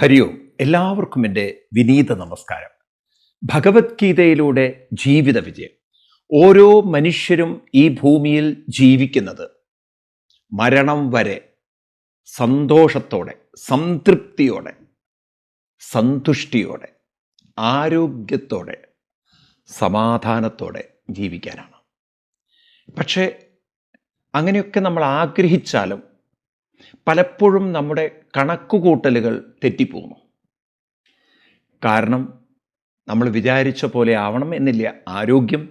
ഹരി ഓം. എല്ലാവർക്കും എന്റെ വിനീത നമസ്കാരം. ഭഗവത്ഗീതയിലൂടെ ജീവിത വിജയം. ഓരോ മനുഷ്യരും ഈ ഭൂമിയിൽ ജീവിക്കുന്നത് മരണം വരെ സന്തോഷത്തോടെ സംതൃപ്തിയോടെ സന്തുഷ്ടിയോടെ ആരോഗ്യത്തോടെ സമാധാനത്തോടെ ജീവിക്കാനാണ്. പക്ഷേ അങ്ങനെയൊക്കെ നമ്മൾ ആഗ്രഹിച്ചാലും പലപ്പോഴും നമ്മുടെ കണക്കുകൂട്ടലുകൾ തെറ്റിപ്പോകുന്നു. കാരണം നമ്മൾ വിചാരിച്ച പോലെ ആവണം എന്നില്ല ആരോഗ്യം.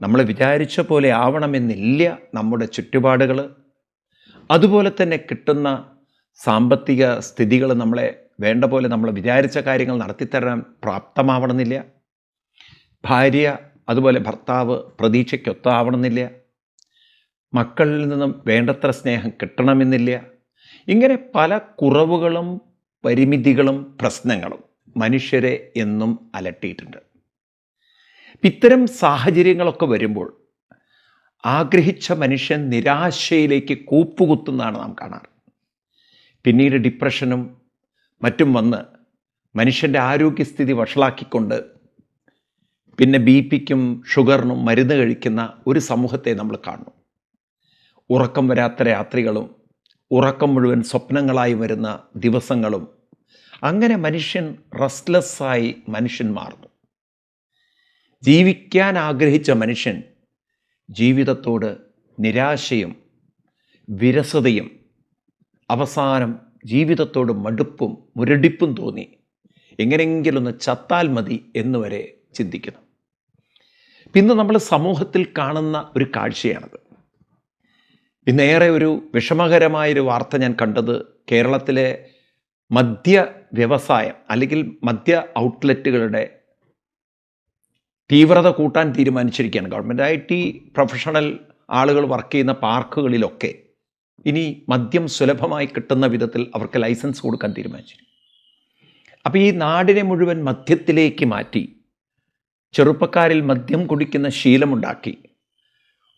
നമ്മൾ വിചാരിച്ച പോലെ ആവണമെന്നില്ല നമ്മുടെ ചുറ്റുപാടുകൾ. അതുപോലെ തന്നെ കിട്ടുന്ന സാമ്പത്തിക സ്ഥിതികൾ നമ്മളെ വേണ്ട പോലെ നമ്മൾ വിചാരിച്ച കാര്യങ്ങൾ നടത്തിത്തരാൻ പ്രാപ്തമാവണമെന്നില്ല. ഭാര്യ അതുപോലെ ഭർത്താവ് പ്രതീക്ഷയ്ക്കൊത്താവണമെന്നില്ല. മക്കളിൽ നിന്നും വേണ്ടത്ര സ്നേഹം കിട്ടണമെന്നില്ല. ഇങ്ങനെ പല കുറവുകളും പരിമിതികളും പ്രശ്നങ്ങളും മനുഷ്യരെ എന്നും അലട്ടിയിട്ടുണ്ട്. ഇത്തരം സാഹചര്യങ്ങളൊക്കെ വരുമ്പോൾ ആഗ്രഹിച്ച മനുഷ്യൻ നിരാശയിലേക്ക് കൂപ്പുകുത്തുന്നതാണ് നാം കാണാറ്. പിന്നീട് ഡിപ്രഷനും മറ്റും വന്ന് മനുഷ്യന്റെ ആരോഗ്യസ്ഥിതി വഷളാക്കിക്കൊണ്ട് പിന്നെ ബി പിക്കും ഷുഗറിനും മരുന്ന് കഴിക്കുന്ന ഒരു സമൂഹത്തെ നമ്മൾ കാണുന്നു. ഉറക്കം വരാത്ത രാത്രികളും ഉറക്കം മുഴുവൻ സ്വപ്നങ്ങളായി വരുന്ന ദിവസങ്ങളും അങ്ങനെ മനുഷ്യൻ റെസ്റ്റ്ലെസ്സായി മനുഷ്യൻ മാറുന്നു. ജീവിക്കാൻ ആഗ്രഹിച്ച മനുഷ്യൻ ജീവിതത്തോട് നിരാശയും വിരസതയും അവസാനം ജീവിതത്തോട് മടുപ്പും മുരടിപ്പും തോന്നി. എങ്ങനെയെങ്കിലൊന്ന് ചത്താൽ മതി എന്നുവരെ ചിന്തിക്കുന്നു. പിന്നെ നമ്മൾ സമൂഹത്തിൽ കാണുന്ന ഒരു കാഴ്ചയാണത്. ഇന്നേറെ ഒരു വിഷമകരമായൊരു വാർത്ത ഞാൻ കണ്ടത് കേരളത്തിലെ മദ്യ വ്യവസായം അല്ലെങ്കിൽ മദ്യ ഔട്ട്ലെറ്റുകളുടെ തീവ്രത കൂട്ടാൻ തീരുമാനിച്ചിരിക്കുകയാണ് ഗവൺമെന്റ് ഐ ടി പ്രൊഫഷണൽ ആളുകൾ വർക്ക് ചെയ്യുന്ന പാർക്കുകളിലൊക്കെ ഇനി മദ്യം സുലഭമായി കിട്ടുന്ന വിധത്തിൽ അവർക്ക് ലൈസൻസ് കൊടുക്കാൻ തീരുമാനിച്ചു അപ്പോൾ ഈ നാടിനെ മുഴുവൻ മദ്യത്തിലേക്ക് മാറ്റി ചെറുപ്പക്കാരിൽ മദ്യം കുടിക്കുന്ന ശീലമുണ്ടാക്കി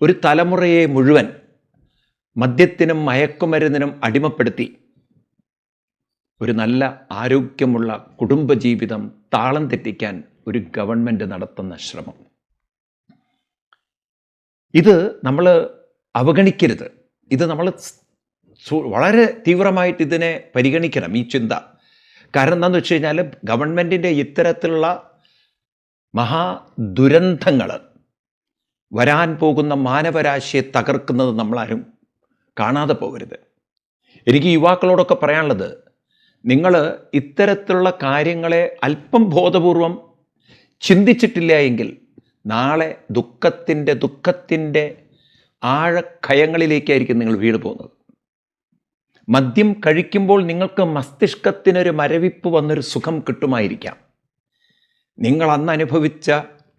ഒരു തലമുറയെ മുഴുവൻ മദ്യത്തിനും മയക്കുമരുന്നിനും അടിമപ്പെടുത്തി. ഒരു നല്ല ആരോഗ്യമുള്ള കുടുംബജീവിതം താളം തെറ്റിക്കാൻ ഒരു ഗവൺമെന്റ് നടത്തുന്ന ശ്രമം. ഇത് നമ്മൾ അവഗണിക്കരുത്. ഇത് നമ്മൾ വളരെ തീവ്രമായിട്ട് ഇതിനെ പരിഗണിക്കണം ഈ ചിന്ത. കാരണം എന്താണെന്ന് വെച്ച് കഴിഞ്ഞാൽ ഗവൺമെന്റിന്റെ ഇത്തരത്തിലുള്ള മഹാദുരന്തങ്ങൾ വരാൻ പോകുന്ന മാനവരാശിയെ തകർക്കുന്നത് നമ്മളാരും കാണാതെ പോകരുത്. എനിക്ക് യുവാക്കളോടൊക്കെ പറയാനുള്ളത് നിങ്ങൾ ഇത്തരത്തിലുള്ള കാര്യങ്ങളെ അല്പം ബോധപൂർവം ചിന്തിച്ചിട്ടില്ല എങ്കിൽ നാളെ ദുഃഖത്തിന്റെ ദുഃഖത്തിന്റെ ആഴക്കയങ്ങളിലേക്കായിരിക്കും നിങ്ങൾ വീട് പോകുന്നത്. മദ്യം കഴിക്കുമ്പോൾ നിങ്ങൾക്ക് മസ്തിഷ്കത്തിനൊരു മരവിപ്പ് വന്നൊരു സുഖം കിട്ടുമായിരിക്കാം. നിങ്ങൾ അന്ന് അനുഭവിച്ച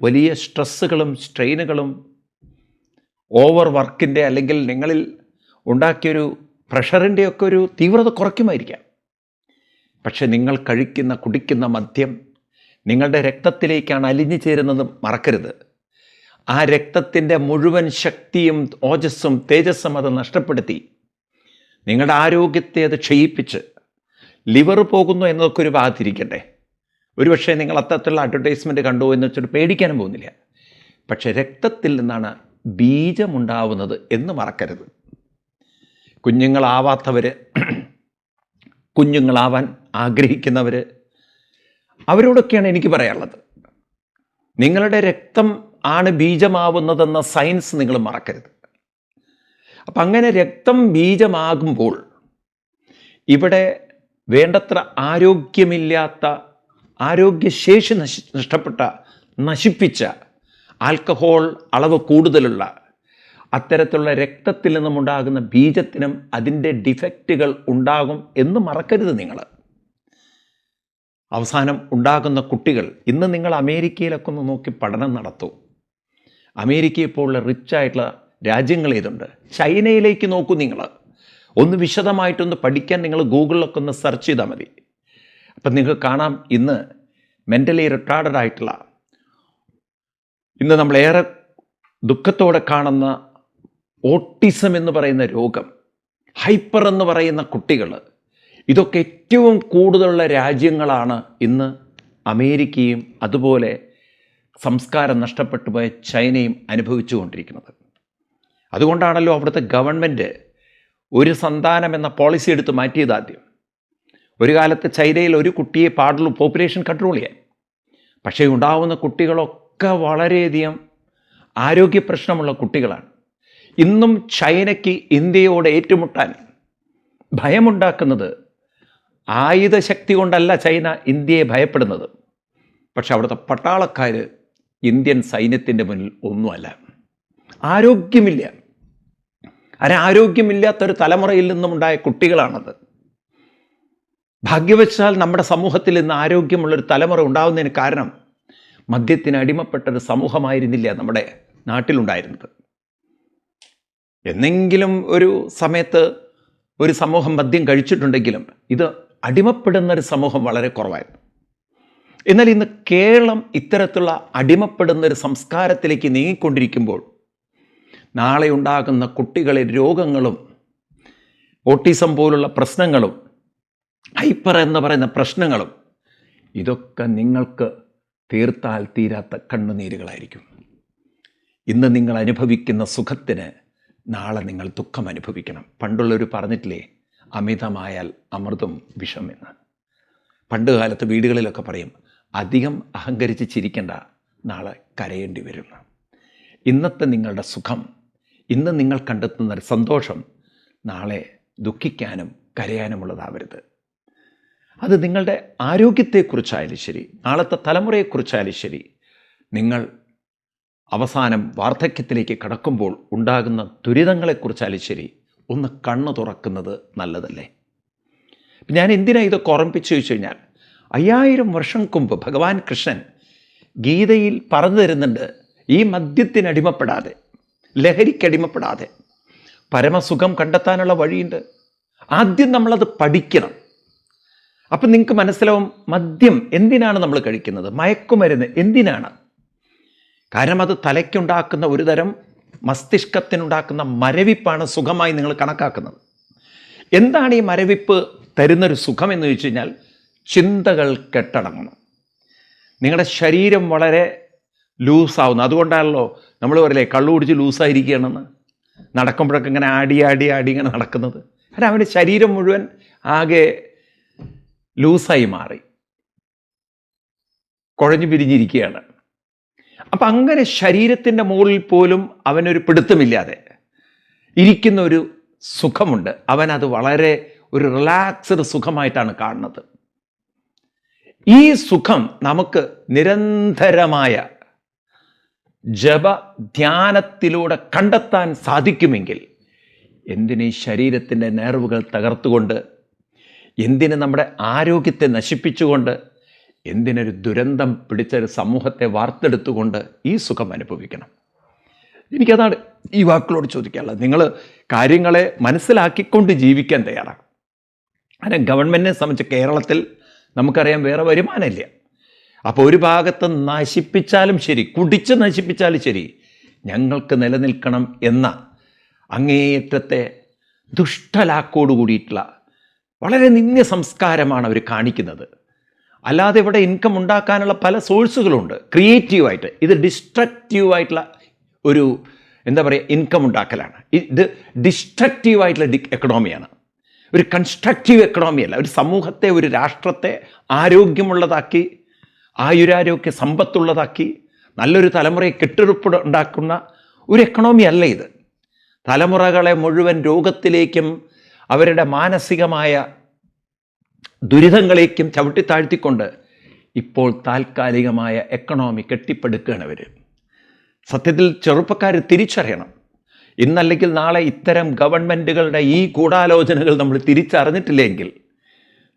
വലിയ സ്ട്രെസ്സുകളും സ്ട്രെയിനുകളും ഓവർ വർക്കിന്റെ അല്ലെങ്കിൽ നിങ്ങളിൽ ഉണ്ടാക്കിയൊരു പ്രഷറിന്റെയൊക്കെ ഒരു തീവ്രത കുറയ്ക്കുമായിരിക്കാം. പക്ഷെ നിങ്ങൾ കഴിക്കുന്ന കുടിക്കുന്ന മദ്യം നിങ്ങളുടെ രക്തത്തിലേക്കാണ് അലിഞ്ഞു ചേരുന്നത് മറക്കരുത്. ആ രക്തത്തിന്റെ മുഴുവൻ ശക്തിയും ഓജസ്സും തേജസ്സും അത് നഷ്ടപ്പെടുത്തി നിങ്ങളുടെ ആരോഗ്യത്തെ അത് ക്ഷയിപ്പിച്ച് ലിവർ പോകുന്നു എന്നതൊക്കെ ഒരു ഭാഗത്തിരിക്കട്ടെ ഒരുപക്ഷെ നിങ്ങൾ അത്തരത്തിലുള്ള അഡ്വർടൈസ്മെന്റ് കണ്ടു എന്ന് വെച്ചിട്ട് പേടിക്കാനും പോകുന്നില്ല. പക്ഷേ രക്തത്തിൽ നിന്നാണ് ബീജമുണ്ടാവുന്നത് എന്ന് മറക്കരുത്. കുഞ്ഞുങ്ങളാവാത്തവർ കുഞ്ഞുങ്ങളാവാൻ ആഗ്രഹിക്കുന്നവർ അവരോടൊക്കെയാണ് എനിക്ക് പറയാനുള്ളത്. നിങ്ങളുടെ രക്തം ആണ് ബീജമാവുന്നതെന്ന സയൻസ് നിങ്ങൾ മറക്കരുത്. അപ്പം അങ്ങനെ രക്തം ബീജമാകുമ്പോൾ ഇവിടെ വേണ്ടത്ര ആരോഗ്യമില്ലാത്ത ആരോഗ്യശേഷി നശി നഷ്ടപ്പെട്ട നശിപ്പിച്ച ആൽക്കഹോൾ അളവ് കൂടുതലുള്ള അത്തരത്തിലുള്ള രക്തത്തിൽ നിന്നും ഉണ്ടാകുന്ന ബീജത്തിനും അതിന്റെ ഡിഫക്റ്റുകൾ ഉണ്ടാകും എന്ന് മറക്കരുത് നിങ്ങൾ. അവസാനം ഉണ്ടാകുന്ന കുട്ടികൾ ഇന്ന് നിങ്ങൾ അമേരിക്കയിലൊക്കെ ഒന്ന് നോക്കി പഠനം നടത്തൂ. അമേരിക്കയെ പോലുള്ള റിച്ച് ആയിട്ടുള്ള രാജ്യങ്ങൾ ഏതുണ്ട്? ചൈനയിലേക്ക് നോക്കൂ നിങ്ങൾ. ഒന്ന് വിശദമായിട്ടൊന്ന് പഠിക്കാൻ നിങ്ങൾ ഗൂഗിളിലൊക്കെ ഒന്ന് സെർച്ച് ചെയ്താൽ മതി. അപ്പം നിങ്ങൾക്ക് കാണാം ഇന്ന് മെന്റലി റിട്ടാർഡഡ് ആയിട്ടുള്ള ഇന്ന് നമ്മളേറെ ദുഃഖത്തോടെ കാണുന്ന ഓട്ടിസം എന്ന് പറയുന്ന രോഗം ഹൈപ്പർ എന്ന് പറയുന്ന കുട്ടികൾ ഇതൊക്കെ ഏറ്റവും കൂടുതലുള്ള രാജ്യങ്ങളാണ് ഇന്ന് അമേരിക്കയും അതുപോലെ സംസ്കാരം നഷ്ടപ്പെട്ടു പോയ ചൈനയും അനുഭവിച്ചുകൊണ്ടിരിക്കുന്നത്. അതുകൊണ്ടാണല്ലോ അവിടുത്തെ ഗവൺമെന്റ് ഒരു സന്താനം എന്ന പോളിസി എടുത്ത് മാറ്റിയത് ആദ്യം. ഒരു കാലത്ത് ചൈനയിൽ ഒരു കുട്ടിയെ പാടുള്ളൂ പോപ്പുലേഷൻ കൺട്രോൾ ചെയ്യാൻ. പക്ഷേ ഉണ്ടാവുന്ന കുട്ടികളൊക്കെ വളരെയധികം ആരോഗ്യ പ്രശ്നമുള്ള കുട്ടികളാണ്. ഇന്നും ചൈനയ്ക്ക് ഇന്ത്യയോട് ഏറ്റുമുട്ടാൻ ഭയമുണ്ടാക്കുന്നത് ആയുധശക്തി കൊണ്ടല്ല ചൈന ഇന്ത്യയെ ഭയപ്പെടുന്നത്. പക്ഷെ അവിടുത്തെ പട്ടാളക്കാർ ഇന്ത്യൻ സൈന്യത്തിന്റെ മുന്നിൽ ഒന്നുമല്ല. ആരോഗ്യമില്ല. അനാരോഗ്യമില്ലാത്തൊരു തലമുറയിൽ നിന്നുമുണ്ടായ കുട്ടികളാണത്. ഭാഗ്യവശാൽ നമ്മുടെ സമൂഹത്തിൽ ഇന്ന് ആരോഗ്യമുള്ളൊരു തലമുറ ഉണ്ടാകുന്നതിന് കാരണം മദ്യത്തിന് അടിമപ്പെട്ടൊരു സമൂഹമായിരുന്നില്ല നമ്മുടെ നാട്ടിലുണ്ടായിരുന്നത്. എന്നെങ്കിലും ഒരു സമയത്ത് ഒരു സമൂഹം മദ്യം കഴിച്ചിട്ടുണ്ടെങ്കിലും ഇത് അടിമപ്പെടുന്ന ഒരു സമൂഹം വളരെ കുറവായിരുന്നു. എന്നാൽ ഇന്ന് കേരളം ഇത്തരത്തിലുള്ള അടിമപ്പെടുന്ന ഒരു സംസ്കാരത്തിലേക്ക് നീങ്ങിക്കൊണ്ടിരിക്കുമ്പോൾ നാളെ ഉണ്ടാകുന്ന കുട്ടികളെ രോഗങ്ങളും ഓട്ടിസം പോലുള്ള പ്രശ്നങ്ങളും ഹൈപ്പർ എന്ന് പറയുന്ന പ്രശ്നങ്ങളും ഇതൊക്കെ നിങ്ങൾക്ക് തീർത്താൽ തീരാത്ത കണ്ണുനീരുകളായിരിക്കും. ഇന്ന് നിങ്ങൾ അനുഭവിക്കുന്ന സുഖത്തിന് നാളെ നിങ്ങൾ ദുഃഖം അനുഭവിക്കണം. പണ്ടുള്ളവർ പറഞ്ഞിട്ടില്ലേ അമിതമായാൽ അമൃതും വിഷം എന്ന്. പണ്ട് കാലത്ത് വീടുകളിലൊക്കെ പറയും അധികം അഹങ്കരിച്ച് ചിരിക്കേണ്ട നാളെ കരയേണ്ടി വരും. ഇന്നത്തെ നിങ്ങളുടെ സുഖം ഇന്ന് നിങ്ങൾ കണ്ടെത്തുന്ന ഒരു സന്തോഷം നാളെ ദുഃഖിക്കാനും കരയാനുമുള്ളതാവരുത്. അത് നിങ്ങളുടെ ആരോഗ്യത്തെക്കുറിച്ചായാലും ശരി നാളത്തെ തലമുറയെക്കുറിച്ചായാലും ശരി നിങ്ങൾ അവസാനം വാർദ്ധക്യത്തിലേക്ക് കടക്കുമ്പോൾ ഉണ്ടാകുന്ന ദുരിതങ്ങളെക്കുറിച്ചാലും ശരി ഒന്ന് കണ്ണു തുറക്കുന്നത് നല്ലതല്ലേ? ഞാൻ എന്തിനാ ഇതൊക്കെ ഓർമ്മിപ്പിച്ചു ചോദിച്ചു കഴിഞ്ഞാൽ അയ്യായിരം വർഷം മുമ്പ് ഭഗവാൻ കൃഷ്ണൻ ഗീതയിൽ പറഞ്ഞു തരുന്നുണ്ട് ഈ മദ്യത്തിനടിമപ്പെടാതെ ലഹരിക്കടിമപ്പെടാതെ പരമസുഖം കണ്ടെത്താനുള്ള വഴിയുണ്ട് ആദ്യം നമ്മളത് പഠിക്കണം. അപ്പം നിങ്ങൾക്ക് മനസ്സിലാവും മദ്യം എന്തിനാണ് നമ്മൾ കഴിക്കുന്നത്? മയക്കുമരുന്ന് എന്തിനാണ്? കാരണം അത് തലയ്ക്കുണ്ടാക്കുന്ന ഒരു തരം മസ്തിഷ്കത്തിനുണ്ടാക്കുന്ന മരവിപ്പാണ് സുഖമായി നിങ്ങൾ കണക്കാക്കുന്നത്. എന്താണ് ഈ മരവിപ്പ് തരുന്നൊരു സുഖം എന്ന് ചോദിച്ചു കഴിഞ്ഞാൽ ചിന്തകൾ കെട്ടടങ്ങണം. നിങ്ങളുടെ ശരീരം വളരെ ലൂസാവുന്നു. അതുകൊണ്ടാണല്ലോ നമ്മൾ പറയില്ലേ കള്ളു കുടിച്ച് ലൂസായിരിക്കുകയാണെന്ന്. നടക്കുമ്പോഴൊക്കെ ഇങ്ങനെ ആടി ആടി ആടി ഇങ്ങനെ നടക്കുന്നത്. കാരണം അവന്റെ ശരീരം മുഴുവൻ ആകെ ലൂസായി മാറി. കുഴഞ്ഞു പിരിഞ്ഞിരിക്കുകയാണ്. അപ്പം അങ്ങനെ ശരീരത്തിന്റെ മുകളിൽ പോലും അവനൊരു പിടുത്തമില്ലാതെ ഇരിക്കുന്ന ഒരു സുഖമുണ്ട്. അവനത് വളരെ ഒരു റിലാക്സ്ഡ് സുഖമായിട്ടാണ് കാണുന്നത്. ഈ സുഖം നമുക്ക് നിരന്തരമായ ജപ ധ്യാനത്തിലൂടെ കണ്ടെത്താൻ സാധിക്കുമെങ്കിൽ എന്തിനീ ശരീരത്തിന്റെ നേർവുകൾ തകർത്തുകൊണ്ട് എന്തിന് നമ്മുടെ ആരോഗ്യത്തെ നശിപ്പിച്ചുകൊണ്ട് എന്തിനൊരു ദുരന്തം പിടിച്ചൊരു സമൂഹത്തെ വാർത്തെടുത്തുകൊണ്ട് ഈ സുഖം അനുഭവിക്കണം? എനിക്കതാണ് ഈ വാക്കുകളോട് ചോദിക്കാനുള്ളത്. നിങ്ങൾ കാര്യങ്ങളെ മനസ്സിലാക്കിക്കൊണ്ട് ജീവിക്കാൻ തയ്യാറാണ് അങ്ങനെ ഗവൺമെന്റിനെ സംബന്ധിച്ച് കേരളത്തിൽ നമുക്കറിയാം വേറെ വരുമാനമില്ല. അപ്പോൾ ഒരു ഭാഗത്ത് നശിപ്പിച്ചാലും ശരി കുടിച്ച് നശിപ്പിച്ചാലും ശരി ഞങ്ങൾക്ക് നിലനിൽക്കണം എന്ന അങ്ങേയറ്റത്തെ ദുഷ്ടലാക്കോട് കൂടിയിട്ടുള്ള വളരെ നിന്ദ്യ സംസ്കാരമാണ് അവർ കാണിക്കുന്നത്. അല്ലാതെ ഇവിടെ ഇൻകം ഉണ്ടാക്കാനുള്ള പല സോഴ്സുകളുണ്ട് ക്രിയേറ്റീവായിട്ട് ഇത് ഡിസ്ട്രക്റ്റീവായിട്ടുള്ള ഒരു എന്താ പറയുക ഇൻകം ഉണ്ടാക്കലാണ്. ഇത് ഡിസ്ട്രക്റ്റീവായിട്ടുള്ള ഡി എക്കണോമിയാണ് ഒരു കൺസ്ട്രക്റ്റീവ് എക്കണോമി അല്ല. ഒരു സമൂഹത്തെ ഒരു രാഷ്ട്രത്തെ ആരോഗ്യമുള്ളതാക്കി ആയുരാരോഗ്യ സമ്പത്തുള്ളതാക്കി നല്ലൊരു തലമുറയെ കെട്ടുറപ്പ് ഉണ്ടാക്കുന്ന ഒരു എക്കണോമി അല്ല ഇത്. തലമുറകളെ മുഴുവൻ രോഗത്തിലേക്കും അവരുടെ മാനസികമായ ദുരിതങ്ങളേക്കും ചവിട്ടിത്താഴ്ത്തിക്കൊണ്ട് ഇപ്പോൾ താൽക്കാലികമായ എക്കണോമി കെട്ടിപ്പടുക്കുകയാണ് അവർ സത്യത്തിൽ ചെറുപ്പക്കാർ തിരിച്ചറിയണം. ഇന്നല്ലെങ്കിൽ നാളെ ഇത്തരം ഗവൺമെന്റുകളുടെ ഈ ഗൂഢാലോചനകൾ നമ്മൾ തിരിച്ചറിഞ്ഞിട്ടില്ലെങ്കിൽ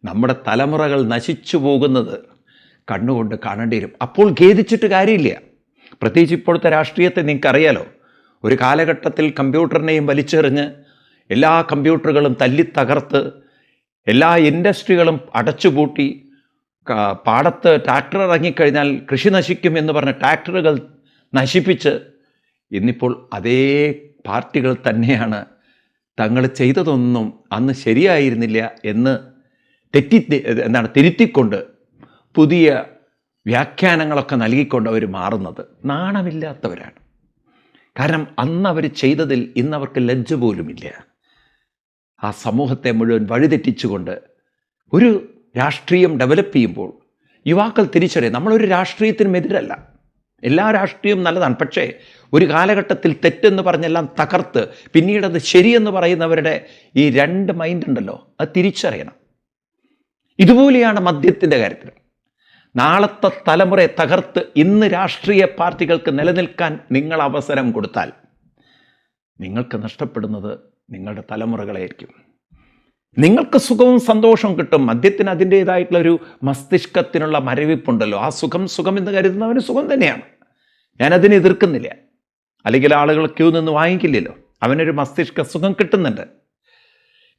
നമ്മുടെ തലമുറകൾ നശിച്ചു പോകുന്നത് കണ്ണുകൊണ്ട് കാണേണ്ടി വരും. അപ്പോൾ ഖേദിച്ചിട്ട് കാര്യമില്ല. പ്രത്യേകിച്ച് ഇപ്പോഴത്തെ രാഷ്ട്രീയത്തെ നിങ്ങൾക്കറിയാലോ. ഒരു കാലഘട്ടത്തിൽ കമ്പ്യൂട്ടറിനെയും വലിച്ചെറിഞ്ഞ് എല്ലാ കമ്പ്യൂട്ടറുകളും തല്ലി തകർത്ത് എല്ലാ ഇൻഡസ്ട്രികളും അടച്ചുപൂട്ടി പാടത്ത് ട്രാക്ടർ ഇറങ്ങിക്കഴിഞ്ഞാൽ കൃഷി നശിക്കും എന്ന് പറഞ്ഞ ട്രാക്ടറുകൾ നശിപ്പിച്ച് ഇന്നിപ്പോൾ അതേ പാർട്ടികൾ തന്നെയാണ് തങ്ങൾ ചെയ്തതൊന്നും അന്ന് ശരിയായിരുന്നില്ല എന്ന് തെറ്റി എന്താണ് തിരുത്തിക്കൊണ്ട് പുതിയ വ്യാഖ്യാനങ്ങളൊക്കെ നൽകിക്കൊണ്ട് അവർ മാറുന്നത്. നാണമില്ലാത്തവരാണ്. കാരണം അന്ന് അവർ ചെയ്തതിൽ ഇന്നവർക്ക് ലജ്ജ പോലുമില്ല. ആ സമൂഹത്തെ മുഴുവൻ വഴിതെറ്റിച്ചുകൊണ്ട് ഒരു രാഷ്ട്രീയം ഡെവലപ്പ് ചെയ്യുമ്പോൾ യുവാക്കൾ തിരിച്ചറിയും നമ്മളൊരു രാഷ്ട്രീയത്തിനുമെതിരല്ല. എല്ലാ രാഷ്ട്രീയവും നല്ലതാണ്. പക്ഷേ ഒരു കാലഘട്ടത്തിൽ തെറ്റെന്ന് പറഞ്ഞെല്ലാം തകർത്ത് പിന്നീടത് ശരിയെന്ന് പറയുന്നവരുടെ ഈ രണ്ട് മൈൻഡ് ഉണ്ടല്ലോ അത് തിരിച്ചറിയണം. ഇതുപോലെയാണ് മദ്യത്തിന്റെ കാര്യത്തിൽ നാളത്തെ തലമുറയെ തകർത്ത് ഇന്ന് രാഷ്ട്രീയ പാർട്ടികൾക്ക് നിലനിൽക്കാൻ നിങ്ങൾ അവസരം കൊടുത്താൽ നിങ്ങൾക്ക് നഷ്ടപ്പെടുന്നത് നിങ്ങളുടെ തലമുറകളായിരിക്കും. നിങ്ങൾക്ക് സുഖവും സന്തോഷവും കിട്ടും. മദ്യത്തിന് അതിന്റേതായിട്ടുള്ള ഒരു മസ്തിഷ്കത്തിനുള്ള മരവിപ്പുണ്ടല്ലോ. ആ സുഖം സുഖം എന്ന് കരുതുന്നവന് സുഖം തന്നെയാണ്. ഞാനതിനെ എതിർക്കുന്നില്ല. അല്ലെങ്കിൽ ആളുകൾ ക്യൂ നിന്ന് വാങ്ങിക്കില്ലല്ലോ. അവനൊരു മസ്തിഷ്ക സുഖം കിട്ടുന്നുണ്ട്.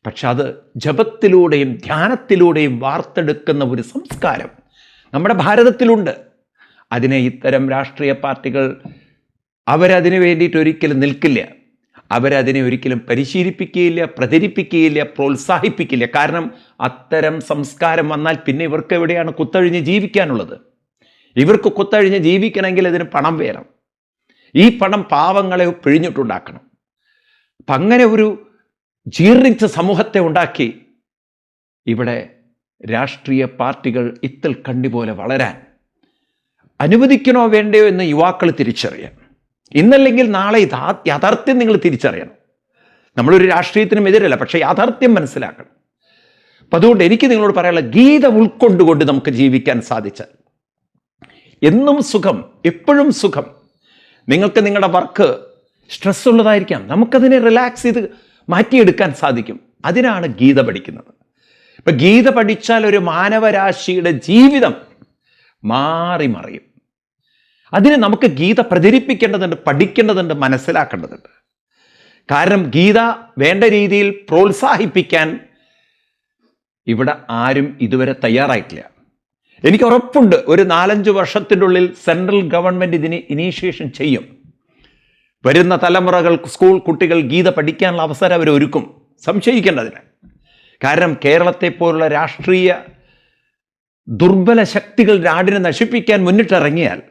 പക്ഷെ അത് ജപത്തിലൂടെയും ധ്യാനത്തിലൂടെയും വാർത്തെടുക്കുന്ന ഒരു സംസ്കാരം നമ്മുടെ ഭാരതത്തിലുണ്ട്. അതിനെ ഇത്തരം രാഷ്ട്രീയ പാർട്ടികൾ അവരതിനു വേണ്ടിയിട്ട് ഒരിക്കലും നിൽക്കില്ല. അവരതിനെ ഒരിക്കലും പരിശീലിപ്പിക്കുകയില്ല പ്രചരിപ്പിക്കുകയില്ല പ്രോത്സാഹിപ്പിക്കില്ല. കാരണം അത്തരം സംസ്കാരം വന്നാൽ പിന്നെ ഇവർക്ക് എവിടെയാണ് കുത്തഴിഞ്ഞ് ജീവിക്കാനുള്ളത്? ഇവർക്ക് കുത്തഴിഞ്ഞ് ജീവിക്കണമെങ്കിൽ അതിന് പണം വേണം. ഈ പണം പാവങ്ങളെ പിഴിഞ്ഞിട്ടുണ്ടാക്കണം. അപ്പം അങ്ങനെ ഒരു ജീർണിച്ച സമൂഹത്തെ ഉണ്ടാക്കി ഇവിടെ രാഷ്ട്രീയ പാർട്ടികൾ ഇത്തൽ കണ്ടി പോലെ വളരാൻ അനുവദിക്കണോ വേണ്ടയോ എന്ന് യുവാക്കൾ തിരിച്ചറിയാം ഇന്നല്ലെങ്കിൽ നാളെ യഥാ യാഥാർത്ഥ്യം നിങ്ങൾ തിരിച്ചറിയണം. നമ്മളൊരു രാഷ്ട്രീയത്തിനും എതിരല്ല പക്ഷേ യാഥാർത്ഥ്യം മനസ്സിലാക്കണം. അപ്പം അതുകൊണ്ട് എനിക്ക് നിങ്ങളോട് പറയാനുള്ള ഗീത ഉൾക്കൊണ്ടുകൊണ്ട് നമുക്ക് ജീവിക്കാൻ സാധിച്ചാൽ. എന്നും സുഖം എപ്പോഴും സുഖം. നിങ്ങൾക്ക് നിങ്ങളുടെ വർക്ക് സ്ട്രെസ് ഉള്ളതായിരിക്കാം. നമുക്കതിനെ റിലാക്സ് ചെയ്ത് മാറ്റിയെടുക്കാൻ സാധിക്കും. അതിനാണ് ഗീത പഠിക്കുന്നത്. ഇപ്പം ഗീത പഠിച്ചാൽ ഒരു മാനവരാശിയുടെ ജീവിതം മാറി മറിയും അതിന് നമുക്ക് ഗീത പ്രചരിപ്പിക്കേണ്ടതുണ്ട് പഠിക്കേണ്ടതുണ്ട് മനസ്സിലാക്കേണ്ടതുണ്ട്. കാരണം ഗീത വേണ്ട രീതിയിൽ പ്രോത്സാഹിപ്പിക്കാൻ ഇവിടെ ആരും ഇതുവരെ തയ്യാറായിട്ടില്ല. എനിക്ക് ഉറപ്പുണ്ട് ഒരു നാലഞ്ച് വർഷത്തിന്റെ ഉള്ളിൽ സെൻട്രൽ ഗവൺമെന്റ് ഇതിന് ഇനീഷ്യേഷൻ ചെയ്യും. വരുന്ന തലമുറകൾ സ്കൂൾ കുട്ടികൾ ഗീത പഠിക്കാനുള്ള അവസരം അവർ ഒരുക്കും സംശയിക്കേണ്ടതിന്. കാരണം കേരളത്തെ പോലുള്ള രാഷ്ട്രീയ ദുർബല ശക്തികൾ നാടിനെ നശിപ്പിക്കാൻ മുന്നിട്ടിറങ്ങിയാൽ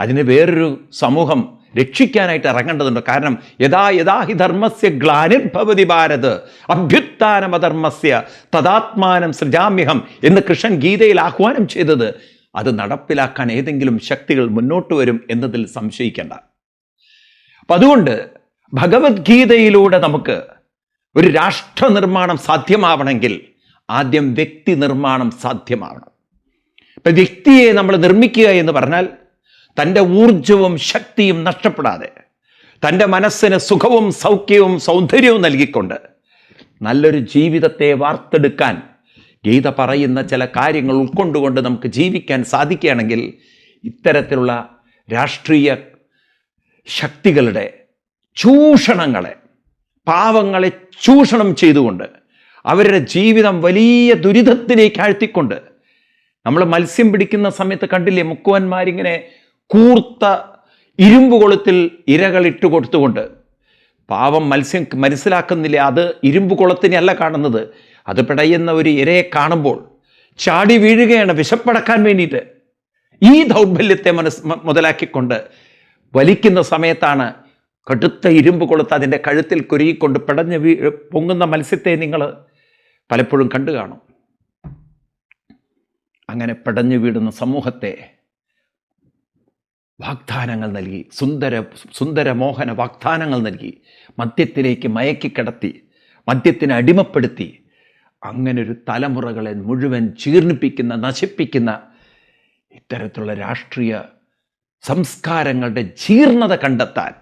അതിന് വേറൊരു സമൂഹം രക്ഷിക്കാനായിട്ട് ഇറങ്ങേണ്ടതുണ്ട്. കാരണം യഥാ യഥാ ഹി ധർമ്മസ്യ ഗ്ലാനിർഭവതി ഭാരത് അഭ്യുത്ഥാനമധർമ്മസ്യ തഥാത്മാനം സൃജാമ്യഹം എന്ന് കൃഷ്ണൻ ഗീതയിൽ ആഹ്വാനം ചെയ്തത്. അത് നടപ്പിലാക്കാൻ ഏതെങ്കിലും ശക്തികൾ മുന്നോട്ട് വരും എന്നതിൽ സംശയിക്കേണ്ട. അപ്പം അതുകൊണ്ട് ഭഗവത്ഗീതയിലൂടെ നമുക്ക് ഒരു രാഷ്ട്ര നിർമ്മാണം സാധ്യമാവണമെങ്കിൽ ആദ്യം വ്യക്തി നിർമ്മാണം സാധ്യമാവണം. ഇപ്പം വ്യക്തിയെ നമ്മൾ നിർമ്മിക്കുക എന്ന് പറഞ്ഞാൽ തന്റെ ഊർജവും ശക്തിയും നഷ്ടപ്പെടാതെ തന്റെ മനസ്സിന് സുഖവും സൗഖ്യവും സൗന്ദര്യവും നൽകിക്കൊണ്ട് നല്ലൊരു ജീവിതത്തെ വാർത്തെടുക്കാൻ ഗീത പറയുന്ന ചില കാര്യങ്ങൾ ഉൾക്കൊണ്ടുകൊണ്ട് നമുക്ക് ജീവിക്കാൻ സാധിക്കുകയാണെങ്കിൽ ഇത്തരത്തിലുള്ള രാഷ്ട്രീയ ശക്തികളുടെ ചൂഷണങ്ങളെ പാവങ്ങളെ ചൂഷണം ചെയ്തുകൊണ്ട് അവരുടെ ജീവിതം വലിയ ദുരിതത്തിലേക്ക് ആഴ്ത്തിക്കൊണ്ട് നമ്മൾ മത്സ്യം പിടിക്കുന്ന സമയത്ത് കണ്ടില്ലേ മുക്കുവന്മാരിങ്ങനെ കൂർത്ത ഇരുമ്പ് കൊളുത്തിൽ ഇരകൾ ഇട്ട് കൊടുത്തുകൊണ്ട് പാവം മത്സ്യം മനസ്സിലാക്കുന്നില്ല? അത് ഇരുമ്പ് കുളത്തിനെയല്ല കാണുന്നത്. അത് പിടയുന്ന ഒരു ഇരയെ കാണുമ്പോൾ ചാടി വീഴുകയാണ് വിശപ്പടക്കാൻ വേണ്ടിയിട്ട്. ഈ ദൗർബല്യത്തെ മനസ് മുതലാക്കിക്കൊണ്ട് വലിക്കുന്ന സമയത്താണ് കടുത്ത ഇരുമ്പ് കൊളുത്ത് അതിന്റെ കഴുത്തിൽ കുരുകിക്കൊണ്ട് പിടഞ്ഞ് വീ പൊങ്ങുന്ന മത്സ്യത്തെ നിങ്ങൾ പലപ്പോഴും കണ്ടു കാണും. അങ്ങനെ പിടഞ്ഞു വീടുന്ന സമൂഹത്തെ വാഗ്ദാനങ്ങൾ നൽകി സുന്ദര സുന്ദരമോഹന വാഗ്ദാനങ്ങൾ നൽകി മദ്യത്തിലേക്ക് മയക്കിക്കിടത്തി മദ്യത്തിന് അടിമപ്പെടുത്തി അങ്ങനെ ഒരു തലമുറകളെ മുഴുവൻ ജീർണിപ്പിക്കുന്ന നശിപ്പിക്കുന്ന ഇത്തരത്തിലുള്ള രാഷ്ട്രീയ സംസ്കാരങ്ങളുടെ ജീർണത കണ്ടെത്താൻ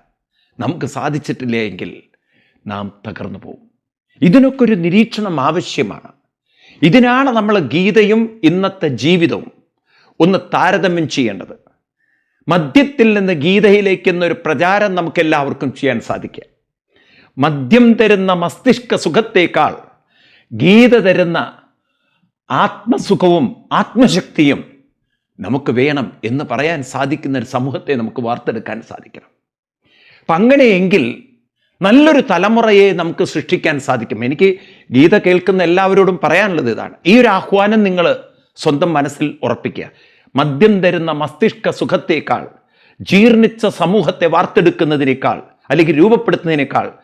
നമുക്ക് സാധിച്ചിട്ടില്ല എങ്കിൽ നാം തകർന്നു പോകും ഇതിനൊക്കെ ഒരു നിരീക്ഷണം ആവശ്യമാണ്. ഇതിനാണ് നമ്മൾ ഗീതയും ഇന്നത്തെ ജീവിതവും ഒന്ന് താരതമ്യം ചെയ്യേണ്ടത്. മദ്യത്തിൽ നിന്ന് ഗീതയിലേക്ക് എന്നൊരു പ്രചാരം നമുക്കെല്ലാവർക്കും ചെയ്യാൻ സാധിക്കുക. മദ്യം തരുന്ന മസ്തിഷ്ക സുഖത്തേക്കാൾ ഗീത തരുന്ന ആത്മസുഖവും ആത്മശക്തിയും നമുക്ക് വേണം എന്ന് പറയാൻ സാധിക്കുന്ന ഒരു സമൂഹത്തെ നമുക്ക് വാർത്തെടുക്കാൻ സാധിക്കണം. അപ്പം അങ്ങനെയെങ്കിൽ നല്ലൊരു തലമുറയെ നമുക്ക് സൃഷ്ടിക്കാൻ സാധിക്കും. എനിക്ക് ഗീത കേൾക്കുന്ന എല്ലാവരോടും പറയാനുള്ളത് ഇതാണ്. ഈ ഒരു ആഹ്വാനം നിങ്ങൾ സ്വന്തം മനസ്സിൽ ഉറപ്പിക്കുക. മദ്യം തരുന്ന മസ്തിഷ്ക സുഖത്തേക്കാൾ ജീർണിച്ച സമൂഹത്തെ വാർത്തെടുക്കുന്നതിനേക്കാൾ അല്ലെങ്കിൽ രൂപപ്പെടുത്തുന്നതിനേക്കാൾ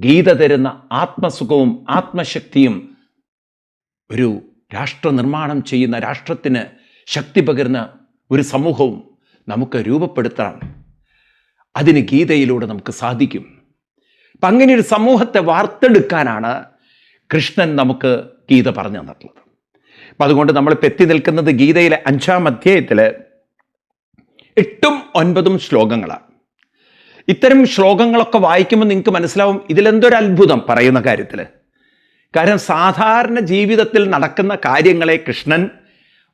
ഗീത തരുന്ന ആത്മസുഖവും ആത്മശക്തിയും ഒരു രാഷ്ട്ര നിർമ്മാണം ചെയ്യുന്ന രാഷ്ട്രത്തിന് ശക്തി പകരുന്ന ഒരു സമൂഹവും നമുക്ക് രൂപപ്പെടുത്താൻ അതിന് ഗീതയിലൂടെ നമുക്ക് സാധിക്കും. അപ്പം അങ്ങനെ ഒരു സമൂഹത്തെ വാർത്തെടുക്കാനാണ് കൃഷ്ണൻ നമുക്ക് ഗീത പറഞ്ഞു തന്നിട്ടുള്ളത്. അപ്പം അതുകൊണ്ട് നമ്മൾ എത്തി നിൽക്കുന്നത് ഗീതയിലെ അഞ്ചാം അധ്യായത്തിൽ എട്ടും ഒൻപതും ശ്ലോകങ്ങളാണ്. ഇത്തരം ശ്ലോകങ്ങളൊക്കെ വായിക്കുമ്പോൾ നിങ്ങൾക്ക് മനസ്സിലാവും ഇതിലെന്തൊരു അത്ഭുതം പറയുന്ന കാര്യത്തിൽ കാരണം സാധാരണ ജീവിതത്തിൽ നടക്കുന്ന കാര്യങ്ങളെ കൃഷ്ണൻ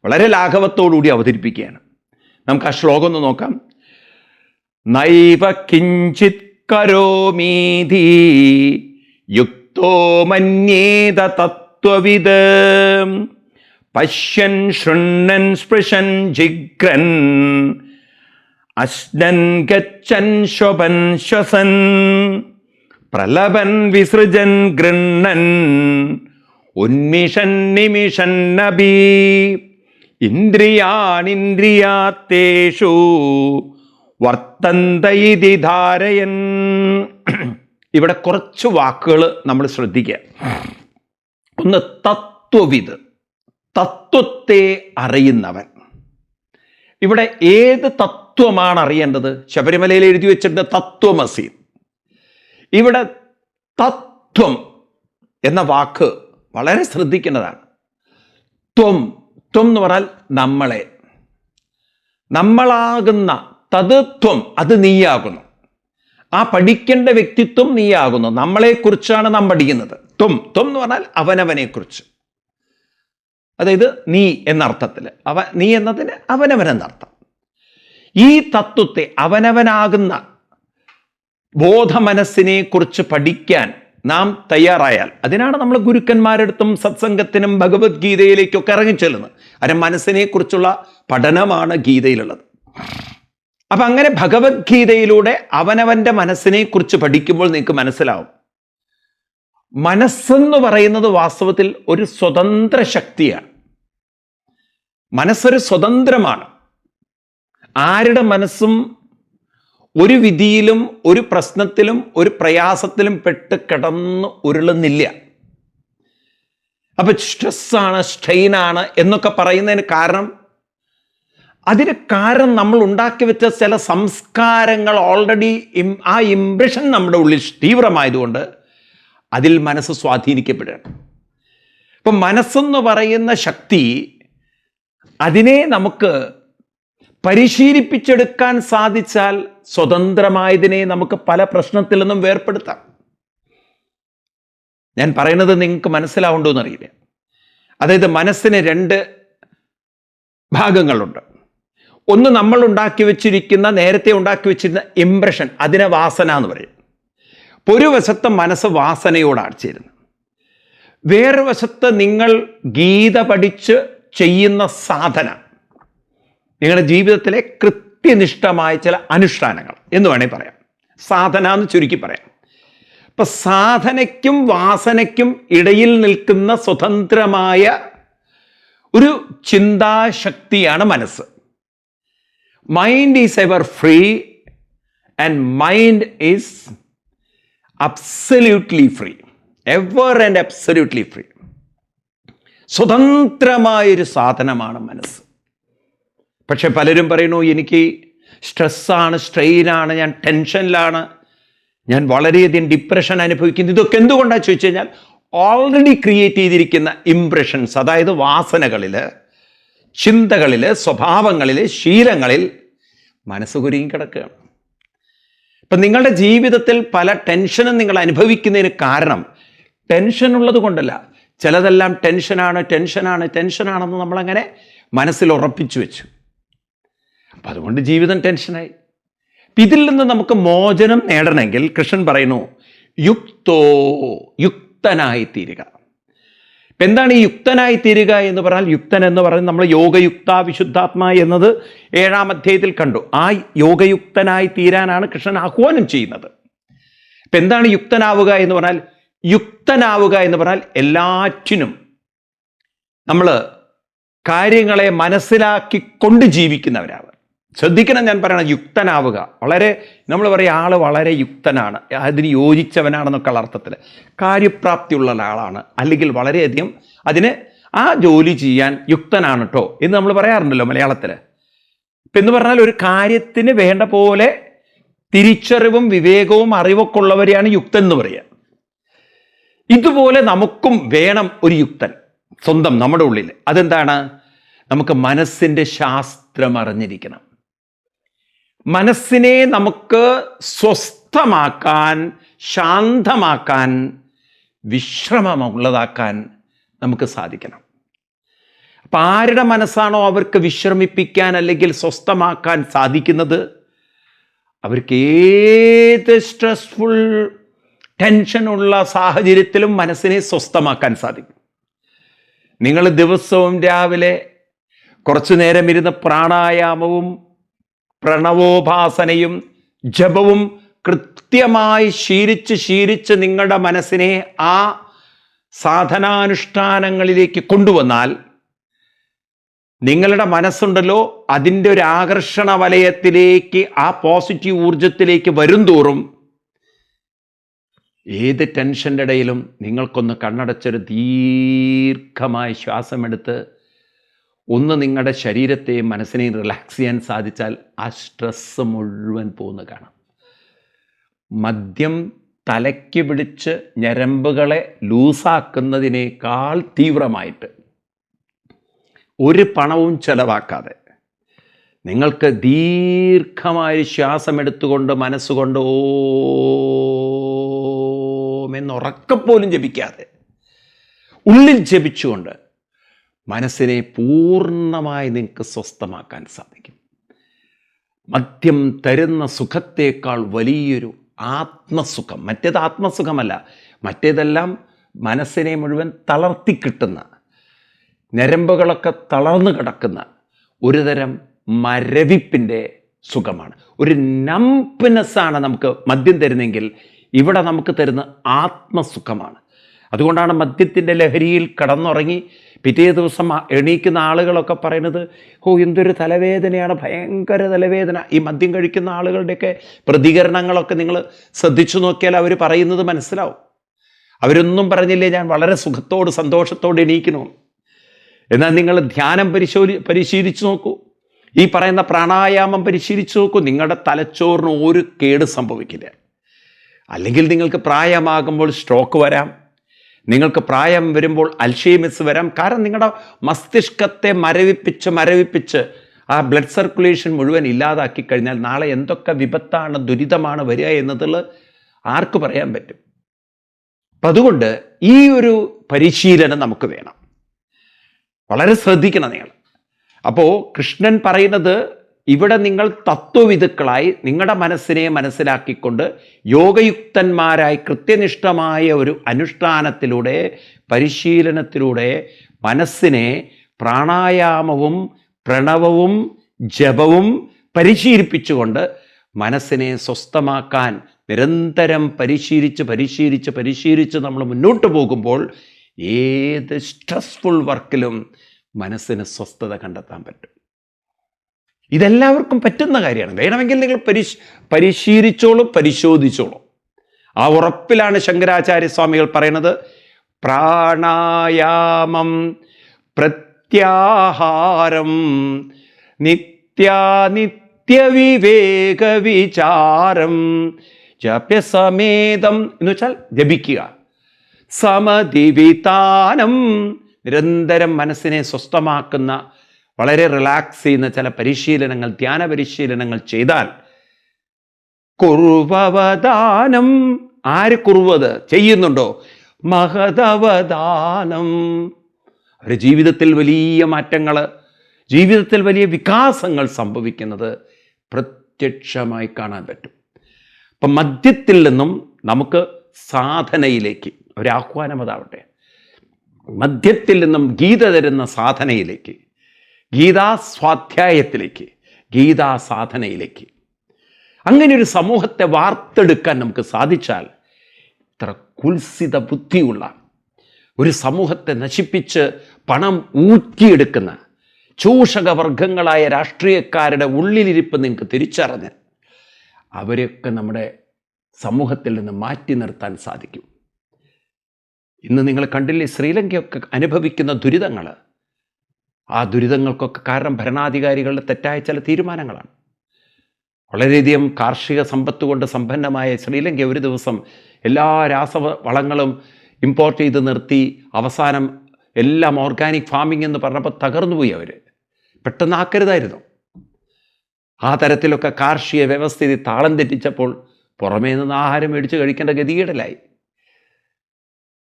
വളരെ ലാഘവത്തോടുകൂടി അവതരിപ്പിക്കുകയാണ്. നമുക്ക് ആ ശ്ലോകം ഒന്ന് നോക്കാം. നൈവ കിഞ്ചിത് കരോമീതി യുക്തോ മന്യേത തത്വവിത് പശ്യൻ ശൃണ്ണൻ സ്പൃശൻ ജിഗ്രൻ അശ്നൻ ഗച്ഛൻ ശ്വപൻ ശ്വസൻ പ്രലപൻ വിസൃജൻ ഗൃണ്ണൻ ഉന്മിഷൻ നിമിഷൻ നബി ഇന്ദ്രിയാണിന്ദ്രിയാത്തേഷു വർത്തന്ത ഇതി ധാരയൻ. ഇവിടെ കുറച്ച് വാക്കുകൾ നമ്മൾ ശ്രദ്ധിക്കുക. ഒന്ന് തത്വവിത് തത്വത്തെ അറിയുന്നവൻ. ഇവിടെ ഏത് തത്വമാണ് അറിയേണ്ടത്? ശബരിമലയിൽ എഴുതി വെച്ചിട്ടുണ്ട് തത്വമസി ഇവിടെ തത്വം എന്ന വാക്ക് വളരെ ശ്രദ്ധിക്കേണ്ടതാണ്. ത്വം ത്വം എന്ന് പറഞ്ഞാൽ നമ്മളെ. നമ്മളാകുന്ന തത് ത്വം അത് നീയാകുന്നു. ആ പഠിക്കേണ്ട വ്യക്തിത്വം നീയാകുന്നു. നമ്മളെക്കുറിച്ചാണ് നാം പഠിക്കുന്നത്. ത്വം ത്വം എന്ന് പറഞ്ഞാൽ അവനവനെക്കുറിച്ച്. അതായത് നീ എന്നർത്ഥത്തിൽ അവ നീ എന്നതിന് അവനവൻ എന്നർത്ഥം ഈ തത്വത്തെ അവനവനാകുന്ന ബോധമനസ്സിനെ കുറിച്ച് പഠിക്കാൻ നാം തയ്യാറായാൽ അതിനാണ് നമ്മൾ ഗുരുക്കന്മാരെടുത്തും സത്സംഗത്തിനും ഭഗവത്ഗീതയിലേക്കൊക്കെ ഇറങ്ങിച്ചെല്ലുന്നത്. അതിന് മനസ്സിനെ കുറിച്ചുള്ള പഠനമാണ് ഗീതയിലുള്ളത്. അപ്പൊ അങ്ങനെ ഭഗവത്ഗീതയിലൂടെ അവനവന്റെ മനസ്സിനെ കുറിച്ച് പഠിക്കുമ്പോൾ നിങ്ങൾക്ക് മനസ്സിലാവും. മനസ്സെന്ന് പറയുന്നത് വാസ്തവത്തിൽ ഒരു സ്വതന്ത്ര ശക്തിയാണ്. മനസ്സൊരു സ്വതന്ത്രമാണ്. ആരുടെ മനസ്സും ഒരു വിധിയിലും ഒരു പ്രശ്നത്തിലും ഒരു പ്രയാസത്തിലും പെട്ട് കിടന്ന് ഉരുളുന്നില്ല. അപ്പൊ സ്ട്രെസ്സാണ് സ്ട്രെയിനാണ് എന്നൊക്കെ പറയുന്നതിന് കാരണം അതിന് കാരണം നമ്മൾ ഉണ്ടാക്കി വെച്ച ചില സംസ്കാരങ്ങൾ ഓൾറെഡി ആ ഇംപ്രഷൻ നമ്മുടെ ഉള്ളിൽ തീവ്രമായതുകൊണ്ട് അതിൽ മനസ്സ് സ്വാധീനിക്കപ്പെടുകയാണ് ഇപ്പം മനസ്സെന്ന് പറയുന്ന ശക്തി അതിനെ നമുക്ക് പരിശീലിപ്പിച്ചെടുക്കാൻ സാധിച്ചാൽ സ്വതന്ത്രമായതിനെ നമുക്ക് പല പ്രശ്നത്തിൽ നിന്നും വേർപ്പെടുത്താം. ഞാൻ പറയുന്നത് നിങ്ങൾക്ക് മനസ്സിലാവുണ്ടോ എന്നറിയില്ല അതായത് മനസ്സിന് രണ്ട് ഭാഗങ്ങളുണ്ട്. ഒന്ന് നമ്മൾ ഉണ്ടാക്കി വെച്ചിരിക്കുന്ന നേരത്തെ ഉണ്ടാക്കി വെച്ചിരുന്ന ഇംപ്രഷൻ അതിനെ വാസന എന്ന് പറയും. ഒരു വശത്ത് മനസ്സ് വാസനയോടാണ് ചേരുന്നത് വേറെ വശത്ത് നിങ്ങൾ ഗീത പഠിച്ച് ചെയ്യുന്ന സാധന. നിങ്ങളുടെ ജീവിതത്തിലെ കൃത്യനിഷ്ഠമായ ചില അനുഷ്ഠാനങ്ങൾ എന്ന് വേണമെങ്കിൽ പറയാം. സാധന എന്ന് ചുരുക്കി പറയാം. ഇപ്പം സാധനയ്ക്കും വാസനയ്ക്കും ഇടയിൽ നിൽക്കുന്ന സ്വതന്ത്രമായ ഒരു ചിന്താശക്തിയാണ് മനസ്സ്. Mind is ever free and mind is absolutely free ever and absolutely free സ്വതന്ത്രമായൊരു സാധനമാണ് മനസ്സ്. പക്ഷെ പലരും പറയുന്നു എനിക്ക് സ്ട്രെസ്സാണ് സ്ട്രെയിനാണ് ഞാൻ ടെൻഷനിലാണ് ഞാൻ വളരെയധികം ഡിപ്രഷൻ അനുഭവിക്കുന്നു. ഇതൊക്കെ എന്തുകൊണ്ടാണ് ചോദിച്ചു കഴിഞ്ഞാൽ ഓൾറെഡി ക്രിയേറ്റ് ചെയ്തിരിക്കുന്ന ഇംപ്രഷൻസ് അതായത് വാസനകളിൽ ചിന്തകളിൽ സ്വഭാവങ്ങളിൽ ശീലങ്ങളിൽ മനസ്സ് കുരുങ്ങി കിടക്കുകയാണ്. ഇപ്പം നിങ്ങളുടെ ജീവിതത്തിൽ പല ടെൻഷനും നിങ്ങൾ അനുഭവിക്കുന്നതിന് കാരണം ടെൻഷൻ ഉള്ളത് കൊണ്ടല്ല. ചിലതെല്ലാം ടെൻഷനാണ് ടെൻഷനാണ് ടെൻഷനാണെന്ന് നമ്മളങ്ങനെ മനസ്സിൽ ഉറപ്പിച്ചു വെച്ചു. അപ്പം അതുകൊണ്ട് ജീവിതം ടെൻഷനായി. ഇതിൽ നിന്ന് നമുക്ക് മോചനം നേടണമെങ്കിൽ കൃഷ്ണൻ പറയുന്നു യുക്തോ യുക്തനായി തീരുക ഇപ്പം എന്താണ് ഈ യുക്തനായി തീരുക എന്ന് പറഞ്ഞാൽ യുക്തൻ എന്ന് പറഞ്ഞാൽ നമ്മൾ യോഗയുക്ത വിശുദ്ധാത്മ എന്നത് ഏഴാം അധ്യായത്തിൽ കണ്ടു. ആ യോഗയുക്തനായി തീരാനാണ് കൃഷ്ണൻ ആഹ്വാനം ചെയ്യുന്നത്. ഇപ്പം എന്താണ് യുക്തനാവുക എന്ന് പറഞ്ഞാൽ യുക്തനാവുക എന്ന് പറഞ്ഞാൽ എല്ലാറ്റിനും നമ്മൾ കാര്യങ്ങളെ മനസ്സിലാക്കിക്കൊണ്ട് ജീവിക്കുന്നവരാവുക ശ്രദ്ധിക്കണം ഞാൻ പറയണം യുക്തനാവുക. വളരെ നമ്മൾ പറയുക ആൾ വളരെ യുക്തനാണ്. അതിന് യോജിച്ചവനാണെന്നൊക്കെയുള്ള അർത്ഥത്തിൽ കാര്യപ്രാപ്തിയുള്ള ഒരാളാണ്. അല്ലെങ്കിൽ വളരെയധികം അതിന് ആ ജോലി ചെയ്യാൻ യുക്തനാണ് കേട്ടോ എന്ന് നമ്മൾ പറയാറുണ്ടല്ലോ മലയാളത്തിൽ ഇപ്പം എന്ന് പറഞ്ഞാൽ ഒരു കാര്യത്തിന് വേണ്ട പോലെ തിരിച്ചറിവും വിവേകവും അറിവൊക്കെ ഉള്ളവരെയാണ് യുക്തൻ എന്ന് പറയുക ഇതുപോലെ നമുക്കും വേണം ഒരു യുക്തൻ സ്വന്തം നമ്മുടെ ഉള്ളിൽ അതെന്താണ്? നമുക്ക് മനസ്സിന്റെ ശാസ്ത്രം അറിഞ്ഞിരിക്കണം. മനസ്സിനെ നമുക്ക് സ്വസ്ഥമാക്കാൻ ശാന്തമാക്കാൻ വിശ്രമമുള്ളതാക്കാൻ നമുക്ക് സാധിക്കണം. അപ്പം ആരുടെ മനസ്സാണോ അവർക്ക് വിശ്രമിപ്പിക്കാൻ അല്ലെങ്കിൽ സ്വസ്ഥമാക്കാൻ സാധിക്കുന്നത്? അവർക്ക് ഏത് സ്ട്രെസ്ഫുൾ ടെൻഷനുള്ള സാഹചര്യത്തിലും മനസ്സിനെ സ്വസ്ഥമാക്കാൻ സാധിക്കും. നിങ്ങൾ ദിവസവും രാവിലെ കുറച്ചു നേരം ഇരുന്ന് പ്രാണായാമവും പ്രണവോപാസനയും ജപവും കൃത്യമായി ശീലിച്ച് ശീലിച്ച് നിങ്ങളുടെ മനസ്സിനെ ആ സാധനാനുഷ്ഠാനങ്ങളിലേക്ക് കൊണ്ടുവന്നാൽ നിങ്ങളുടെ മനസ്സുണ്ടല്ലോ അതിന്റെ ഒരു ആകർഷണ വലയത്തിലേക്ക് ആ പോസിറ്റീവ് ഊർജത്തിലേക്ക് വരും തോറും ഏത് ടെൻഷന്റെ ഇടയിലും നിങ്ങൾക്കൊന്ന് കണ്ണടച്ചൊരു ദീർഘമായ ശ്വാസമെടുത്ത് ഒന്ന് നിങ്ങളുടെ ശരീരത്തെയും മനസ്സിനെയും റിലാക്സ് ചെയ്യാൻ സാധിച്ചാൽ ആ സ്ട്രെസ്സ് മുഴുവൻ പോകുന്ന കാണാം. മദ്യം തലയ്ക്ക് പിടിച്ച് ഞരമ്പുകളെ ലൂസാക്കുന്നതിനേക്കാൾ തീവ്രമായിട്ട് ഒരു പണവും ചെലവാക്കാതെ നിങ്ങൾക്ക് ദീർഘമായ ശ്വാസമെടുത്തുകൊണ്ട് മനസ്സുകൊണ്ട് ഓമെന്ന് എന്ന് ഉറക്കപ്പോലും ജപിക്കാതെ ഉള്ളിൽ ജപിച്ചുകൊണ്ട് മനസ്സിനെ പൂർണമായി നിങ്ങൾക്ക് സ്വസ്ഥമാക്കാൻ സാധിക്കും. മദ്യം തരുന്ന സുഖത്തേക്കാൾ വലിയൊരു ആത്മസുഖം. മറ്റേത് ആത്മസുഖമല്ല മറ്റേതെല്ലാം മനസ്സിനെ മുഴുവൻ തളർത്തി കിട്ടുന്ന ഞരമ്പുകളൊക്കെ തളർന്നു കിടക്കുന്ന ഒരുതരം മരവിപ്പിന്റെ സുഖമാണ്. ഒരു നംപ്നെസ്സാണ് നമുക്ക് മദ്യം തരുന്നെങ്കിൽ ഇവിടെ നമുക്ക് തരുന്ന ആത്മസുഖമാണ്. അതുകൊണ്ടാണ് മദ്യത്തിന്റെ ലഹരിയിൽ കടന്നുറങ്ങി പിറ്റേ ദിവസം എണീക്കുന്ന ആളുകളൊക്കെ പറയുന്നത് ഓ എന്തൊരു തലവേദനയാണ് ഭയങ്കര തലവേദന. ഈ മദ്യം കഴിക്കുന്ന ആളുകളുടെയൊക്കെ പ്രതികരണങ്ങളൊക്കെ നിങ്ങൾ ശ്രദ്ധിച്ചു നോക്കിയാൽ അവർ പറയുന്നത് മനസ്സിലാവും. അവരൊന്നും പറഞ്ഞില്ലേ ഞാൻ വളരെ സുഖത്തോട് സന്തോഷത്തോട് എണീക്കണു എന്നാൽ നിങ്ങൾ ധ്യാനം പരിശോധി പരിശീലിച്ചു നോക്കൂ. ഈ പറയുന്ന പ്രാണായാമം പരിശീലിച്ചു നോക്കൂ. നിങ്ങളുടെ തലച്ചോറിന് ഒരു കേട് സംഭവിക്കില്ല. അല്ലെങ്കിൽ നിങ്ങൾക്ക് പ്രായമാകുമ്പോൾ സ്ട്രോക്ക് വരാം. നിങ്ങൾക്ക് പ്രായം വരുമ്പോൾ അൽഷീമിസ് വരാം. കാരണം നിങ്ങളുടെ മസ്തിഷ്കത്തെ മരവിപ്പിച്ച് മരവിപ്പിച്ച് ആ ബ്ലഡ് സർക്കുലേഷൻ മുഴുവൻ ഇല്ലാതാക്കി കഴിഞ്ഞാൽ നാളെ എന്തൊക്കെ വിപത്താണ് ദുരിതമാണ് വരിക എന്നതുള്ളത് ആർക്ക് പറയാൻ പറ്റും? അപ്പം അതുകൊണ്ട് ഈ ഒരു പരിശീലനം നമുക്ക് വേണം. വളരെ ശ്രദ്ധിക്കണം നിങ്ങൾ. അപ്പോൾ കൃഷ്ണൻ പറയുന്നത് ഇവിടെ നിങ്ങൾ തത്വവിധുക്കളായി നിങ്ങളുടെ മനസ്സിനെ മനസ്സിലാക്കിക്കൊണ്ട് യോഗയുക്തന്മാരായി കൃത്യനിഷ്ഠമായ ഒരു അനുഷ്ഠാനത്തിലൂടെ പരിശീലനത്തിലൂടെ മനസ്സിനെ പ്രാണായാമവും പ്രണവവും ജപവും പരിശീലിപ്പിച്ചുകൊണ്ട് മനസ്സിനെ സ്വസ്ഥമാക്കാൻ നിരന്തരം പരിശീലിച്ച് പരിശീലിച്ച് പരിശീലിച്ച് നമ്മൾ മുന്നോട്ട് പോകുമ്പോൾ ഏത് സ്ട്രെസ്ഫുൾ വർക്കിലും മനസ്സിന് സ്വസ്ഥത കണ്ടെത്താൻ പറ്റും. ഇതെല്ലാവർക്കും പറ്റുന്ന കാര്യമാണ്. വേണമെങ്കിൽ നിങ്ങൾ പരിശ് പരിശീലിച്ചോളും പരിശോധിച്ചോളും. ആ ഉറപ്പിലാണ് ശങ്കരാചാര്യ സ്വാമികൾ പറയുന്നത്. പ്രാണായാമം പ്രത്യാഹാരം നിത്യാനിത്യവിവേക വിചാരം ജപ്യസമേതം എന്ന് വെച്ചാൽ ജപിക്കുക. സമതിവിതാനം നിരന്തരം മനസ്സിനെ സ്വസ്ഥമാക്കുന്ന വളരെ റിലാക്സ് ചെയ്യുന്ന ചില പരിശീലനങ്ങൾ ധ്യാന പരിശീലനങ്ങൾ ചെയ്താൽ കുറുവവദാനം. ആര് കുറുവത്? ചെയ്യുന്നുണ്ടോ? മഹതവദാനം അവരുടെ ജീവിതത്തിൽ വലിയ മാറ്റങ്ങൾ ജീവിതത്തിൽ വലിയ വികാസങ്ങൾ സംഭവിക്കുന്നത് പ്രത്യക്ഷമായി കാണാൻ പറ്റും. അപ്പം മദ്യത്തിൽ നിന്നും നമുക്ക് സാധനയിലേക്ക് ഒരാഹ്വാനം അതാവട്ടെ. മദ്യത്തിൽ നിന്നും ഗീത തരുന്ന സാധനയിലേക്ക് ഗീതാ സ്വാധ്യായത്തിലേക്ക് ഗീതാ സാധനയിലേക്ക് അങ്ങനെ ഒരു സമൂഹത്തെ വാർത്തെടുക്കാൻ നമുക്ക് സാധിച്ചാൽ ഇത്ര കുൽസിത ബുദ്ധിയുള്ള ഒരു സമൂഹത്തെ നശിപ്പിച്ച് പണം ഊറ്റിയെടുക്കുന്ന ചൂഷകവർഗങ്ങളായ രാഷ്ട്രീയക്കാരുടെ ഉള്ളിലിരിപ്പ് നിങ്ങൾക്ക് തിരിച്ചറിഞ്ഞ് അവരെയൊക്കെ നമ്മുടെ സമൂഹത്തിൽ നിന്ന് മാറ്റി നിർത്താൻ സാധിക്കും. ഇന്ന് നിങ്ങൾ കണ്ടില്ലേ ശ്രീലങ്കയൊക്കെ അനുഭവിക്കുന്ന ദുരിതങ്ങൾ ആ ദുരിതങ്ങൾക്കൊക്കെ കാരണം ഭരണാധികാരികളുടെ തെറ്റായ ചില തീരുമാനങ്ങളാണ്. വളരെയധികം കാർഷിക സമ്പത്ത് കൊണ്ട് സമ്പന്നമായ ശ്രീലങ്ക ഒരു ദിവസം എല്ലാ രാസവളങ്ങളും ഇമ്പോർട്ട് ചെയ്ത് നിർത്തി അവസാനം എല്ലാം ഓർഗാനിക് ഫാമിംഗ് എന്ന് പറഞ്ഞപ്പോൾ തകർന്നുപോയി അവർ പെട്ടെന്നാക്കരുതായിരുന്നു ആ തരത്തിലൊക്കെ കാർഷിക വ്യവസ്ഥിതി താളം തെറ്റിച്ചപ്പോൾ പുറമേ നിന്ന് ആഹാരം മേടിച്ച് കഴിക്കേണ്ട ഗതികേടലായി.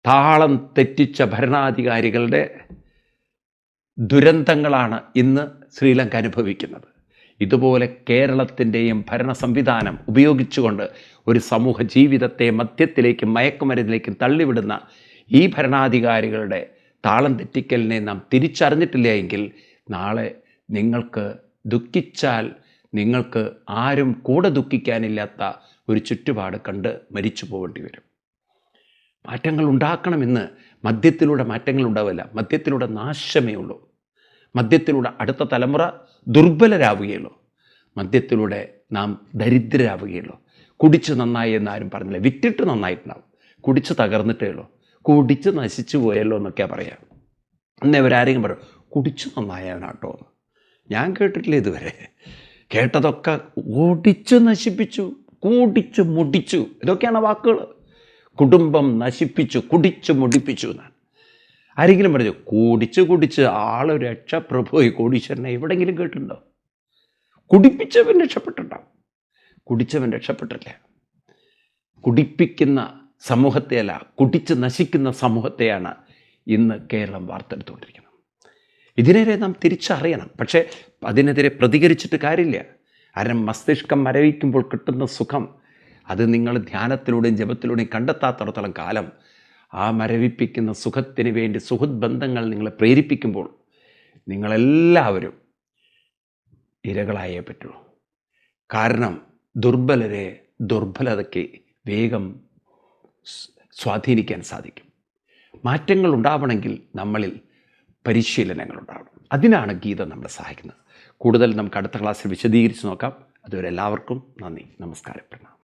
താളം തെറ്റിച്ച ഭരണാധികാരികളുടെ ദുരന്തങ്ങളാണ് ഇന്ന് ശ്രീലങ്ക അനുഭവിക്കുന്നത്. ഇതുപോലെ കേരളത്തിന്റെയും ഭരണ സംവിധാനം ഉപയോഗിച്ചുകൊണ്ട് ഒരു സമൂഹ ജീവിതത്തെ മദ്യത്തിലേക്കും മയക്കുമരുന്നിലേക്കും തള്ളിവിടുന്ന ഈ ഭരണാധികാരികളുടെ താളം തെറ്റിക്കലിനെ നാം തിരിച്ചറിഞ്ഞിട്ടില്ല എങ്കിൽ നാളെ നിങ്ങൾക്ക് ദുഃഖിച്ചാൽ നിങ്ങൾക്ക് ആരും കൂടെ ദുഃഖിക്കാനില്ലാത്ത ഒരു ചുറ്റുപാട് കണ്ട് മരിച്ചു പോകേണ്ടി വരും. മാറ്റങ്ങൾ ഉണ്ടാക്കണമെന്ന് മദ്യത്തിലൂടെ മാറ്റങ്ങൾ ഉണ്ടാവില്ല മദ്യത്തിലൂടെ നാശമേ ഉള്ളൂ. മദ്യത്തിലൂടെ അടുത്ത തലമുറ ദുർബലരാവുകയുള്ളൂ. മദ്യത്തിലൂടെ നാം ദരിദ്രരാവുകയുള്ളൂ. കുടിച്ച് നന്നായി എന്നാരും പറഞ്ഞില്ല. വിറ്റിട്ട് നന്നായിട്ടുണ്ടാവും. കുടിച്ച് തകർന്നിട്ടേ ഉള്ളൂ. കുടിച്ച് നശിച്ചു പോയല്ലോ എന്നൊക്കെയാണ് പറയാം. എന്നെ ഇവരാരെങ്കിലും പറയും കുടിച്ച് നന്നായവനാട്ടോ. ഞാൻ കേട്ടിട്ടില്ല ഇതുവരെ. കേട്ടതൊക്കെ ഓടിച്ച് നശിപ്പിച്ചു കൂടിച്ച് മുടിച്ചു. ഇതൊക്കെയാണ് വാക്കുകൾ കുടുംബം നശിപ്പിച്ചു കുടിച്ചു മുടിപ്പിച്ചു എന്നാണ്. ആരെങ്കിലും പറഞ്ഞു കുടിച്ച് കുടിച്ച് ആൾ രക്ഷപ്രഭുവായി കോടീശ്വരനെ എവിടെങ്കിലും കേട്ടിട്ടുണ്ടോ? കുടിപ്പിച്ചവൻ രക്ഷപ്പെട്ടിട്ടുണ്ടാവും. കുടിച്ചവൻ രക്ഷപ്പെട്ടില്ല കുടിപ്പിക്കുന്ന സമൂഹത്തെയല്ല കുടിച്ച് നശിക്കുന്ന സമൂഹത്തെയാണ് ഇന്ന് കേരളം വാർത്തെടുത്തുകൊണ്ടിരിക്കുന്നത്. ഇതിനെതിരെ നാം തിരിച്ചറിയണം. പക്ഷേ അതിനെതിരെ പ്രതികരിച്ചിട്ട് കാര്യമില്ല. കാരണം മസ്തിഷ്കം മരവിക്കുമ്പോൾ കിട്ടുന്ന സുഖം അത് നിങ്ങൾ ധ്യാനത്തിലൂടെയും ജപത്തിലൂടെയും കണ്ടെത്താത്തടത്തോളം കാലം ആ മരവിപ്പിക്കുന്ന സുഖത്തിന് വേണ്ടി സുഹൃത് ബന്ധങ്ങൾ നിങ്ങളെ പ്രേരിപ്പിക്കുമ്പോൾ നിങ്ങളെല്ലാവരും ഇരകളായേ പറ്റുള്ളൂ കാരണം ദുർബലരെ ദുർബലതയ്ക്ക് വേഗം സ്വാധീനിക്കാൻ സാധിക്കും. മാറ്റങ്ങൾ ഉണ്ടാവണമെങ്കിൽ നമ്മളിൽ പരിശീലനങ്ങൾ ഉണ്ടാവണം. അതിനാണ് ഗീത നമ്മളെ സഹായിക്കുന്നത്. കൂടുതൽ നമുക്ക് അടുത്ത ക്ലാസ്സിൽ വിശദീകരിച്ച് നോക്കാം. അതുവരെ എല്ലാവർക്കും നന്ദി. നമസ്കാരം